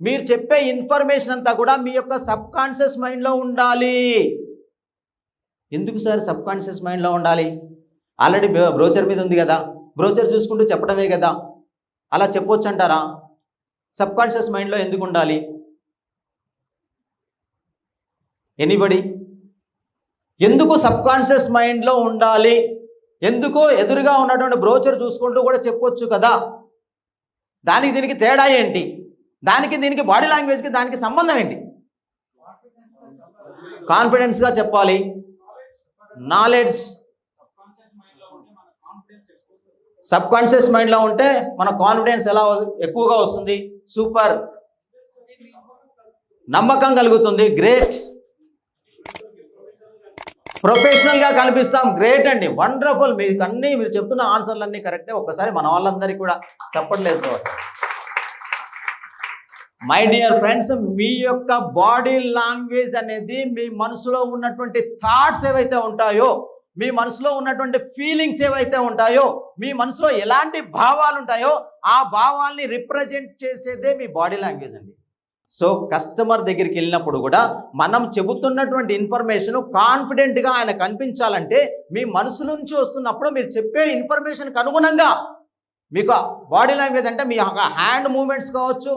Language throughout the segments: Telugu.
మీరు చెప్పే ఇన్ఫర్మేషన్ అంతా కూడా మీ యొక్క సబ్ కాన్షియస్ మైండ్లో ఉండాలి. ఎందుకు సార్ సబ్ కాన్షియస్ మైండ్లో ఉండాలి? ఆల్రెడీ బ్రోచర్ మీద ఉంది కదా. బ్రోచర్ చూసుకుంటూ చెప్పడమే కదా. అలా చెప్పొచ్చు అంటారా? సబ్ కాన్షియస్ మైండ్లో ఎందుకు ఉండాలి? ఎనీబడి ఎందుకు సబ్ కాన్షియస్ మైండ్లో ఉండాలి? ఎందుకు ఎదురుగా ఉన్నటువంటి బ్రోచర్ చూసుకుంటూ కూడా చెప్పొచ్చు కదా. దానికి దీనికి తేడా ఏంటి? దానికి దీనికి బాడీ లాంగ్వేజ్కి దానికి సంబంధం ఏంటి? కాన్ఫిడెన్స్గా చెప్పాలి. నాలెడ్జ్ సబ్ కాన్షియస్ మైండ్లో ఉంటే మన కాన్ఫిడెన్స్ ఎలా ఎక్కువగా వస్తుంది. సూపర్ నమ్మకం కలుగుతుంది. గ్రేట్ ప్రొఫెషనల్గా కనిపిస్తాం. గ్రేట్ అండి. వండర్ఫుల్ మీకు అన్నీ మీరు చెప్తున్న ఆన్సర్లన్నీ కరెక్టే ఒక్కసారి మన వాళ్ళందరికీ కూడా చప్పట్లు వేసుకోవాలి మై డియర్ ఫ్రెండ్స్ మీ యొక్క బాడీ లాంగ్వేజ్ అనేది మీ మనసులో ఉన్నటువంటి థాట్స్ ఏవైతే ఉంటాయో మీ మనసులో ఉన్నటువంటి ఫీలింగ్స్ ఏవైతే ఉంటాయో మీ మనసులో ఎలాంటి భావాలు ఉంటాయో ఆ భావాల్ని రిప్రజెంట్ చేసేదే మీ బాడీ లాంగ్వేజ్ అండి. సో కస్టమర్ దగ్గరికి వెళ్ళినప్పుడు కూడా మనం చెబుతున్నటువంటి ఇన్ఫర్మేషన్ కాన్ఫిడెంట్గా ఆయన కనిపించాలంటే మీ మనసు నుంచి వస్తున్నప్పుడు మీరు చెప్పే ఇన్ఫర్మేషన్కి అనుగుణంగా మీకు బాడీ లాంగ్వేజ్ అంటే మీ హ్యాండ్ మూమెంట్స్ కావచ్చు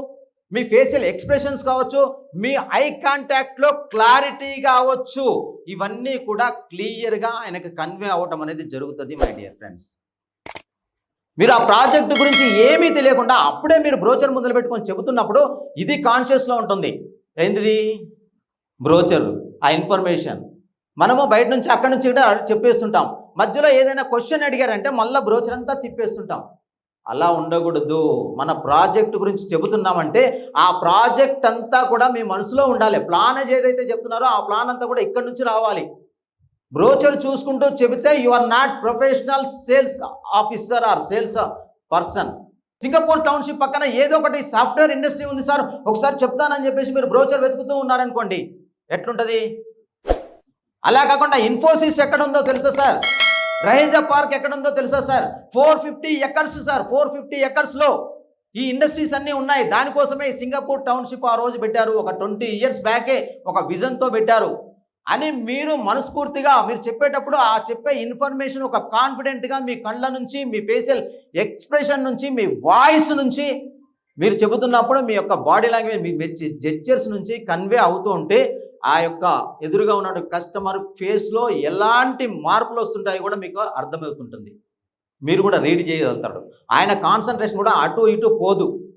మీ ఫేషియల్ ఎక్స్ప్రెషన్స్ కావచ్చు మీ ఐ కాంటాక్ట్లో క్లారిటీ కావచ్చు. ఇవన్నీ కూడా క్లియర్గా ఆయనకు కన్వే అవ్వటం అనేది జరుగుతుంది మై డియర్ ఫ్రెండ్స్ మీరు ఆ ప్రాజెక్ట్ గురించి ఏమీ తెలియకుండా అప్పుడే మీరు బ్రోచర్ మొదలు పెట్టుకొని చెబుతున్నప్పుడు ఇది కాన్షియస్లో ఉంటుంది. ఏంటిది? బ్రోచర్ ఆ ఇన్ఫర్మేషన్ మనము బయట నుంచి అక్కడి నుంచి కూడా చెప్పేస్తుంటాం. మధ్యలో ఏదైనా క్వశ్చన్ అడిగారంటే మళ్ళీ బ్రోచర్ అంతా తిప్పేస్తుంటాం. అలా ఉండకూడదు. మన ప్రాజెక్ట్ గురించి చెబుతున్నామంటే ఆ ప్రాజెక్ట్ అంతా కూడా మీ మనసులో ఉండాలి. ప్లాన్ ఏదైతే చెప్తున్నారో ఆ ప్లాన్ అంతా కూడా ఇక్కడి నుంచి రావాలి. బ్రోచర్ చూసుకుంటూ చెబితే you are not professional sales officer or sales person Singapore township పక్కన ఏదో ఒకటి సాఫ్ట్వేర్ ఇండస్ట్రీ ఉంది సార్. ఒకసారి చెప్తానని చెప్పేసి మీరు బ్రోచర్ వెతుకుతూ ఉన్నారనుకోండి. ఎట్లుంటుంది? అలా కాకుండా ఇన్ఫోసిస్ ఎక్కడ ఉందో తెలుసా సార్? రైజా పార్క్ ఎక్కడ ఉందో తెలుసా sir? Four fifty acres sir. Four fifty ఎకర్స్లో ఈ ఇండస్ట్రీస్ అన్నీ ఉన్నాయి. దానికోసమే సింగపూర్ టౌన్షిప్ ఆ రోజు పెట్టారు. ఒక ట్వంటీ ఇయర్స్ బ్యాకే ఒక విజన్తో పెట్టారు. అని మీరు మనస్ఫూర్తిగా మీరు చెప్పేటప్పుడు ఆ చెప్పే ఇన్ఫర్మేషన్ ఒక కాన్ఫిడెంట్గా మీ కళ్ళ నుంచి మీ ఫేషియల్ ఎక్స్ప్రెషన్ నుంచి మీ వాయిస్ నుంచి మీరు చెబుతున్నప్పుడు మీ యొక్క బాడీ లాంగ్వేజ్ మీ జెస్చర్స్ నుంచి కన్వే అవుతూ ఉంటే ఆ యొక్క ఎదురుగా ఉన్న కస్టమర్ ఫేస్లో ఎలాంటి మార్పులు వస్తుంటాయో కూడా మీకు అర్థమవుతుంటుంది. మీరు కూడా రీడ్ చేయగలుగుతాడు ఆయన కాన్సన్ట్రేషన్ కూడా అటు ఇటు పోదు.